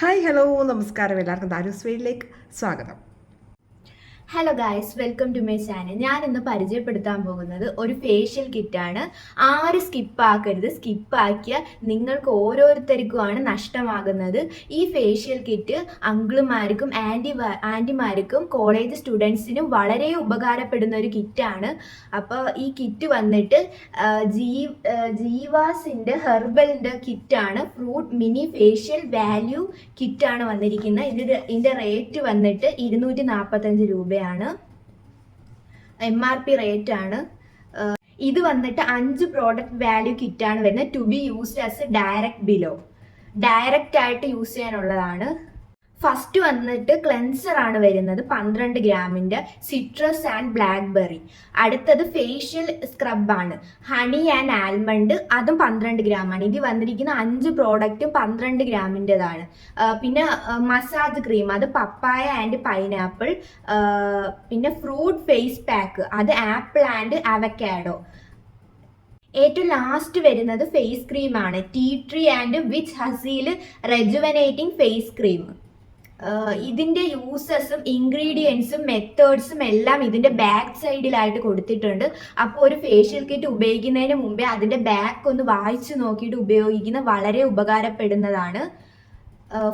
Hi hello നമസ്കാരം. എല്ലാവർക്കും ദാരൂസ് വീട്ടിലേക്ക് സ്വാഗതം. Hello guys welcome to my channel ഞാൻ ഇന്ന് പരിചയപ്പെടുത്താൻ പോകുന്നത് ഒരു ഫേഷ്യൽ കിറ്റാണ് ആരും സ്കിപ്പാക്കരുത് സ്കിപ്പാക്കിയ നിങ്ങൾക്ക് ഓരോരുത്തർക്കുമാണ് നഷ്ടമാകുന്നത്. ഈ ഫേഷ്യൽ കിറ്റ് അങ്കിളുമാർക്കും ആന്റി ആന്റിമാർക്കും കോളേജ് സ്റ്റുഡൻസിനും വളരെ ഉപകാരപ്പെടുന്ന ഒരു കിറ്റാണ് അപ്പോൾ ഈ കിറ്റ് വന്നിട്ട് ജീ ജീവാസിന്റെ ഹെർബലിന്റെ കിറ്റാണ് ഫ്രൂട്ട് മിനി ഫേഷ്യൽ വാല്യൂ കിറ്റാണ് വന്നിരിക്കുന്നത്. ഇതിന്റെ ഇതിന്റെ റേറ്റ് വന്നിട്ട് ഇരുന്നൂറ്റി നാൽപ്പത്തഞ്ച് രൂപയാണ് എം ആർ പി റേറ്റ് ആണ്. ഇത് വന്നിട്ട് അഞ്ച് പ്രോഡക്റ്റ് വാല്യൂ കിറ്റാണ് വരുന്നത് to be used as a direct below direct ആയിട്ട് യൂസ് ചെയ്യാനുള്ളതാണ്. ഫസ്റ്റ് വന്നിട്ട് ക്ലെൻസർ ആണ് വരുന്നത് പന്ത്രണ്ട് ഗ്രാമിന്റെ സിട്രസ് ആൻഡ് ബ്ലാക്ക്ബെറി അടുത്തത് ഫേഷ്യൽ സ്ക്രബാണ് ഹണി ആൻഡ് ആൽമണ്ട് അതും പന്ത്രണ്ട് ഗ്രാമാണ്. ഇത് വന്നിരിക്കുന്ന അഞ്ച് പ്രോഡക്റ്റും പന്ത്രണ്ട് ഗ്രാമിന്റെതാണ് പിന്നെ മസാജ് ക്രീം അത് പപ്പായ ആൻഡ് പൈനാപ്പിൾ പിന്നെ ഫ്രൂട്ട് ഫേസ് പാക്ക് അത് ആപ്പിൾ ആൻഡ് അവക്കാഡോ ഏറ്റവും ലാസ്റ്റ് വരുന്നത് ഫേസ് ക്രീമാണ് tea tree and witch hazel rejuvenating face cream ഇതിന്റെ യൂസസും ഇൻഗ്രീഡിയൻസും മെത്തേഡ്സും എല്ലാം ഇതിന്റെ ബാക്ക് സൈഡിലായിട്ട് കൊടുത്തിട്ടുണ്ട്. അപ്പോൾ ഒരു ഫേഷ്യൽ കിറ്റ് ഉപയോഗിക്കുന്നതിന് മുമ്പേ അതിന്റെ ബാക്ക് ഒന്ന് വായിച്ചു നോക്കിയിട്ട് ഉപയോഗിക്കുന്ന വളരെ ഉപകാരപ്പെടുന്നതാണ്.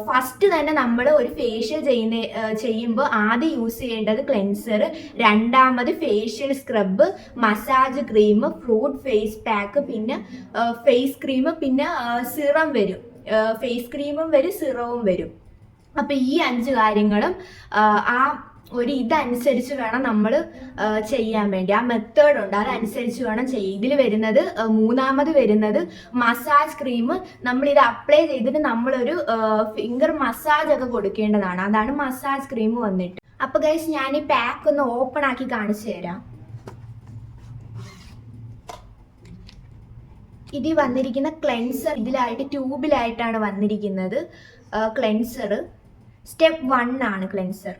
ഫസ്റ്റ് തന്നെ നമ്മൾ ഒരു ഫേഷ്യൽ ചെയ്യുന്ന ചെയ്യുമ്പോൾ ആദ്യം യൂസ് ചെയ്യേണ്ടത് ക്ലെൻസർ രണ്ടാമത് facial scrub massage cream fruit face pack പിന്നെ ഫേസ് ക്രീം പിന്നെ സിറം വരും. ഫേസ് ക്രീമും വരും സിറവും വരും. അപ്പം ഈ അഞ്ച് കാര്യങ്ങളും ആ, ഒരു ഇതനുസരിച്ച് വേണം നമ്മൾ ചെയ്യാൻ വേണ്ടി. ആ മെത്തേഡ് ഉണ്ട്. അതനുസരിച്ച് വേണം ചെയ്യുക ഇതിൽ വരുന്നത് മൂന്നാമത് വരുന്നത് മസാജ് ക്രീം നമ്മൾ ഇത് അപ്ലൈ ചെയ്തിട്ട് നമ്മളൊരു ഫിംഗർ മസാജ് ഒക്കെ കൊടുക്കേണ്ടതാണ്. അതാണ് മസാജ് ക്രീം വന്നിട്ട്. അപ്പൊ ഗൈസ് ഞാൻ ഈ പാക്ക് ഒന്ന് ഓപ്പൺ ആക്കി കാണിച്ചു തരാം. ഇത് വന്നിരിക്കുന്ന ക്ലെൻസർ ഇതിലായിട്ട് ട്യൂബിലായിട്ടാണ് വന്നിരിക്കുന്നത് ക്ലെൻസർ സ്റ്റെപ്പ് വൺ ആണ് ക്ലെൻസർ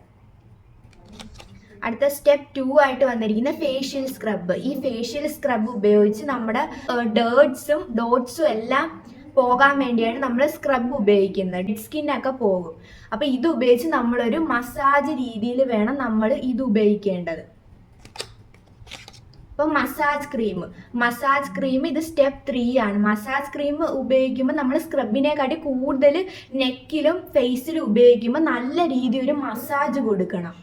അടുത്ത സ്റ്റെപ്പ് ടു ആയിട്ട് വന്നിരിക്കുന്ന ഫേഷ്യൽ സ്ക്രബ് ഈ ഫേഷ്യൽ സ്ക്രബ് ഉപയോഗിച്ച് നമ്മുടെ ഡേർട്സും ഡോട്ട്സും എല്ലാം പോകാൻ വേണ്ടിയാണ് നമ്മൾ സ്ക്രബ് ഉപയോഗിക്കുന്നത്. ഡെഡ് സ്കിന്നൊക്കെ പോകും. അപ്പോൾ ഇത് ഉപയോഗിച്ച് നമ്മളൊരു മസാജ് രീതിയിൽ വേണം നമ്മൾ ഇത് ഉപയോഗിക്കേണ്ടത്. ഇപ്പം മസാജ് ക്രീം മസാജ് ക്രീം ഇത് സ്റ്റെപ്പ് ത്രീ ആണ്. മസാജ് ക്രീം ഉപയോഗിക്കുമ്പോൾ നമ്മൾ സ്ക്രബിനെക്കാട്ടി കൂടുതൽ നെക്കിലും ഫേസിലും ഉപയോഗിക്കുമ്പോൾ നല്ല രീതിയിൽ ഒരു മസാജ് കൊടുക്കണം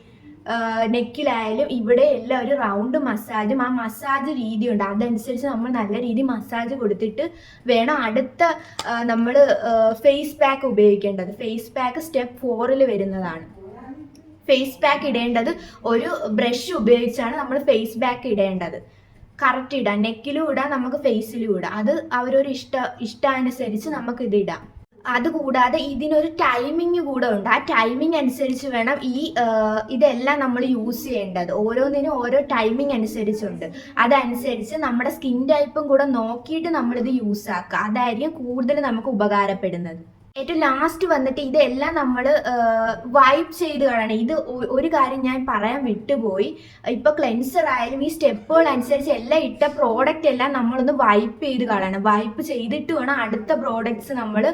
നെക്കിലായാലും ഇവിടെ എല്ലാം ഒരു റൗണ്ട് മസാജും ആ മസാജ് രീതിയുണ്ട്. അതനുസരിച്ച് നമ്മൾ നല്ല രീതി മസാജ് കൊടുത്തിട്ട് വേണം അടുത്ത നമ്മൾ ഫേസ് പാക്ക് ഉപയോഗിക്കേണ്ടത്. ഫേസ് പാക്ക് സ്റ്റെപ്പ് ഫോറിൽ വരുന്നതാണ്. ഫേസ് പാക്ക് ഇടേണ്ടത് ഒരു ബ്രഷ് ഉപയോഗിച്ചാണ് നമ്മൾ ഫേസ് പാക്ക് ഇടേണ്ടത്. കറക്റ്റ് ഇടാം. നെക്കിലും ഇടാം നമുക്ക് ഫേസിലും ഇടാം. അത് അവരൊരു ഇഷ്ട ഇഷ്ടാനുസരിച്ച് നമുക്ക് ഇത് ഇടാം. അതുകൂടാതെ ഇതിനൊരു ടൈമിംഗ് കൂടെ ഉണ്ട്. ആ ടൈമിംഗ് അനുസരിച്ച് വേണം ഈ ഇതെല്ലാം നമ്മൾ യൂസ് ചെയ്യേണ്ടത്. ഓരോന്നിനും ഓരോ ടൈമിംഗ് അനുസരിച്ചുണ്ട്. അതനുസരിച്ച് നമ്മുടെ സ്കിൻ ടൈപ്പും കൂടെ നോക്കിയിട്ട് നമ്മളിത് യൂസ് ആക്കുക അതായിരിക്കും കൂടുതൽ നമുക്ക് ഉപകാരപ്പെടുന്നത്. ഏറ്റവും ലാസ്റ്റ് വന്നിട്ട് ഇതെല്ലാം നമ്മൾ വൈപ്പ് ചെയ്ത് കാണണം ഇത് ഒരു കാര്യം ഞാൻ പറയാൻ വിട്ടുപോയി. ഇപ്പൊ ക്ലെൻസർ ആയാലും ഈ സ്റ്റെപ്പുകൾ അനുസരിച്ച് എല്ലാം ഇട്ട പ്രോഡക്റ്റ് എല്ലാം നമ്മളൊന്ന് വൈപ്പ് ചെയ്ത് കാണണം വൈപ്പ് ചെയ്തിട്ട് വേണം അടുത്ത പ്രോഡക്ട്സ് നമ്മൾ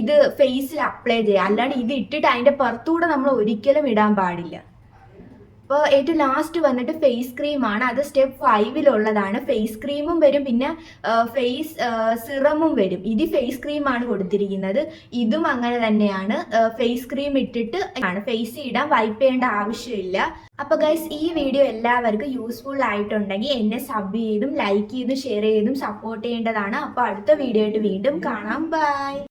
ഇത് ഫേസിൽ അപ്ലൈ ചെയ്യുക അല്ലാണ്ട് ഇത് ഇട്ടിട്ട് അതിന്റെ പുറത്തുകൂടെ നമ്മൾ ഒരിക്കലും ഇടാൻ പാടില്ല. അപ്പോൾ ഏറ്റവും ലാസ്റ്റ് വന്നിട്ട് ഫേസ് ക്രീമാണ് അത് സ്റ്റെപ്പ് ഫൈവിലുള്ളതാണ് ഫേസ് ക്രീമും വരും. പിന്നെ ഫേസ് സിറമും വരും. ഇത് ഫേസ് ക്രീമാണ് കൊടുത്തിരിക്കുന്നത്. ഇതും അങ്ങനെ തന്നെയാണ്. ഫേസ് ക്രീം ഇട്ടിട്ട് ആണ്. ഫേസ് ഇടാൻ വൈപ്പ് ചെയ്യേണ്ട ആവശ്യമില്ല. അപ്പോൾ ഗൈസ് ഈ വീഡിയോ എല്ലാവർക്കും യൂസ്ഫുൾ ആയിട്ടുണ്ടെങ്കിൽ എന്നെ സബ് ചെയ്തും ലൈക്ക് ചെയ്തും ഷെയർ ചെയ്തും സപ്പോർട്ട് ചെയ്യേണ്ടതാണ്. അപ്പോൾ അടുത്ത വീഡിയോ ആയിട്ട് വീണ്ടും കാണാം. ബൈ